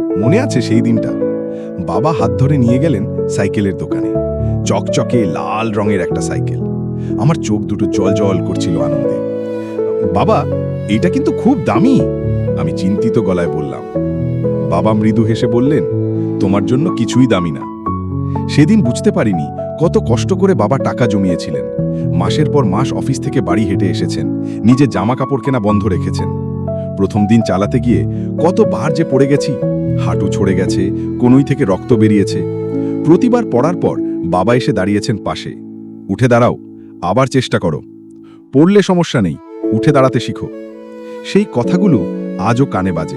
মনে আছে সেই দিনটা? বাবা হাত ধরে নিয়ে গেলেন সাইকেলের দোকানে। চকচকে লাল রঙের একটা সাইকেল। আমার চোখ দুটো জল জল করছিল আনন্দে। বাবা, এটা কিন্তু খুব দামি। আমি চিন্তিত গলায় বললাম। বাবা মৃদু হেসে বললেন, তোমার জন্য কিছুই দামি না। সেদিন বুঝতে পারিনি কত কষ্ট করে বাবা টাকা জমিয়েছিলেন। মাসের পর মাস অফিস থেকে বাড়ি হেঁটে এসেছেন। নিজে জামা কাপড় কেনা বন্ধ রেখেছেন। প্রথম দিন চালাতে গিয়ে কতবার যে পড়ে গেছি। হাঁটু ছড়ে গেছে, কোনোই থেকে রক্ত বেরিয়েছে। প্রতিবার পড়ার পর বাবা এসে দাঁড়িয়েছেন পাশে। উঠে দাঁড়াও, আবার চেষ্টা করো। পড়লে সমস্যা নেই, উঠে দাঁড়াতে শিখো। সেই কথাগুলো আজও কানে বাজে।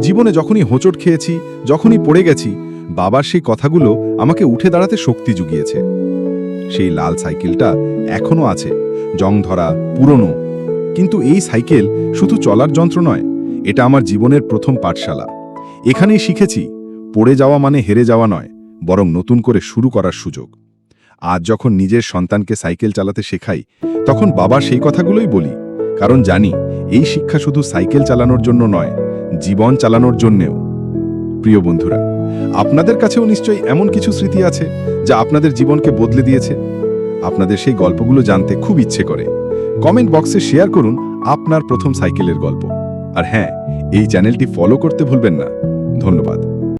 জীবনে যখনই হোঁচট খেয়েছি, যখনই পড়ে গেছি, বাবার সেই কথাগুলো আমাকে উঠে দাঁড়াতে শক্তি জুগিয়েছে। সেই লাল সাইকেলটা এখনও আছে জং ধরা পুরনো। কিন্তু এই সাইকেল শুধু চলার যন্ত্র নয়, এটা আমার জীবনের প্রথম পাঠশালা। এখানেই শিখেছি, পড়ে যাওয়া মানে হেরে যাওয়া নয়, বরং নতুন করে শুরু করার সুযোগ। আজ যখন নিজের সন্তানকে সাইকেল চালাতে শেখাই, তখন বাবা সেই কথাগুলোই বলি, কারণ জানি এই শিক্ষা শুধু সাইকেল চালানোর জন্য নয়, জীবন চালানোর জন্যেও। প্রিয় বন্ধুরা, আপনাদের কাছেও নিশ্চয়ই এমন কিছু স্মৃতি আছে, যা আপনাদের জীবনকে বদলে দিয়েছে? আপনাদের সেই গল্পগুলো জানতে খুব ইচ্ছে করে। কমেন্ট বক্সে শেয়ার করুন আপনার প্রথম সাইকেলের গল্প। আর হ্যাঁ এই চ্যানেলটি ফলো করতে ভুলবেন না। ধন্যবাদ।